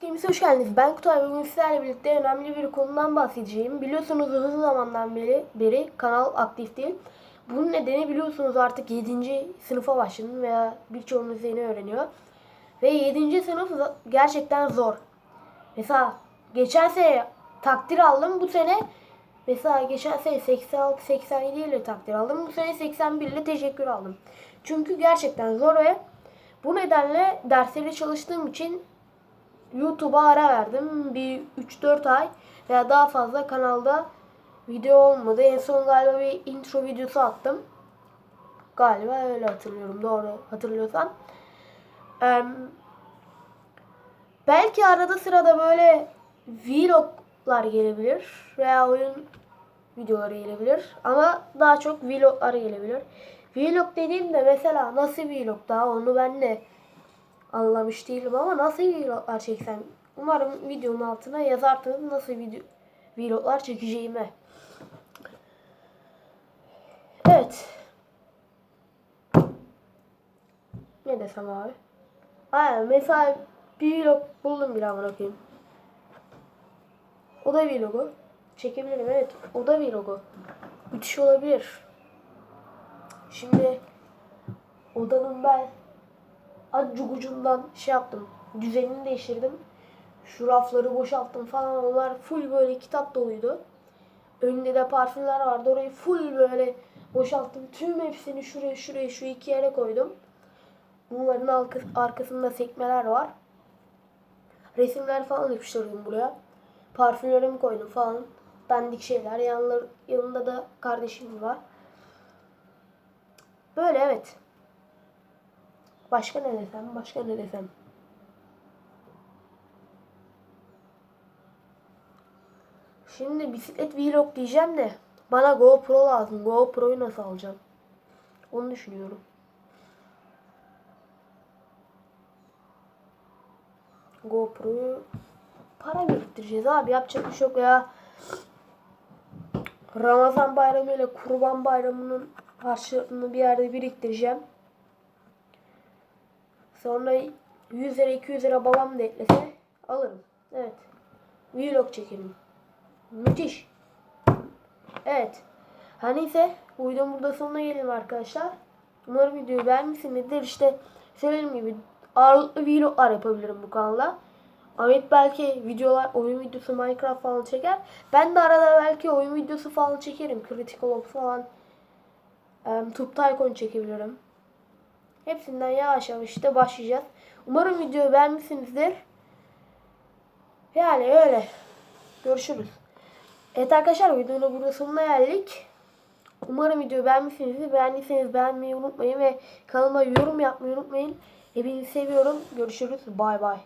Hepiniz hoş geldiniz. Ben Kutay. Bugün sizlerle birlikte önemli bir konudan bahsedeceğim. Biliyorsunuz uzun zamandan beri, beri kanal aktif değil. Bunun nedeni biliyorsunuz artık 7. sınıfa başladım veya birçoğunuz yeni öğreniyor. Ve 7. sınıf gerçekten zor. Mesela geçen sene takdir aldım. Bu sene mesela geçen sene 86-87 ile takdir aldım. Bu sene 81 ile teşekkür aldım. Çünkü gerçekten zor ve bu nedenle dersleri çalıştığım için YouTube'a ara verdim. Bir 3-4 ay veya daha fazla kanalda video olmadı. En son galiba bir intro videosu attım. Galiba öyle hatırlıyorum. Doğru hatırlıyorsam. Eee, belki arada sırada böyle vloglar gelebilir veya oyun videoları gelebilir ama daha çok vloglar gelebilir. Vlog dediğimde mesela nasıl vlog daha onu ben de anlamış değilim ama nasıl vloglar çeksem umarım videonun altına yazarsınız nasıl video vloglar çekeceğimi. Evet. Ne desem abi? Aynen mesela bir vlog buldum bir amına koyayım. O da vlogu. Çekebilirim evet. O da vlogu. Müthiş olabilir. Şimdi odanın ben acık ucundan şey yaptım. Düzenini değiştirdim. Şu rafları boşalttım falan. Onlar full böyle kitap doluydu. Önünde de parfümler vardı. Orayı full böyle boşalttım. Tüm hepsini şuraya şuraya şu iki yere koydum. Bunların arka- arkasında sekmeler var. Resimler falan yapıştırdım buraya. Parfümlerimi koydum falan. Dandik şeyler. Yanlar, yanında da kardeşim var. Böyle evet. Başka ne desem? Başka ne desem? Şimdi bisiklet vlog diyeceğim de bana GoPro lazım. GoPro'yu nasıl alacağım? Onu düşünüyorum. GoPro'yu para biriktireceğiz abi. Yapacak bir şey yok ya. Ramazan bayramı ile Kurban bayramının harçlığını bir yerde biriktireceğim. Sonra 100 lira 200 lira babam da eklese alırım. Evet. Vlog çekelim. Müthiş. Evet. Her neyse bu videonun burada sonuna gelelim arkadaşlar. Umarım videoyu beğenmişsinizdir. İşte söylediğim gibi ağırlıklı vloglar yapabilirim bu kanalda. Ahmet belki videolar, oyun videosu, Minecraft falan çeker. Ben de arada belki oyun videosu falan çekerim. Critical Ops falan. Um, Tube çekebilirim. Hepsinden yavaş yavaş işte başlayacağız. Umarım videoyu beğenmişsinizdir. Yani öyle. Görüşürüz. Evet arkadaşlar videonun burada sonuna geldik. Umarım videoyu beğenmişsinizdir. Beğendiyseniz beğenmeyi unutmayın ve kanalıma yorum yapmayı unutmayın. Hepinizi seviyorum. Görüşürüz. Bay bay.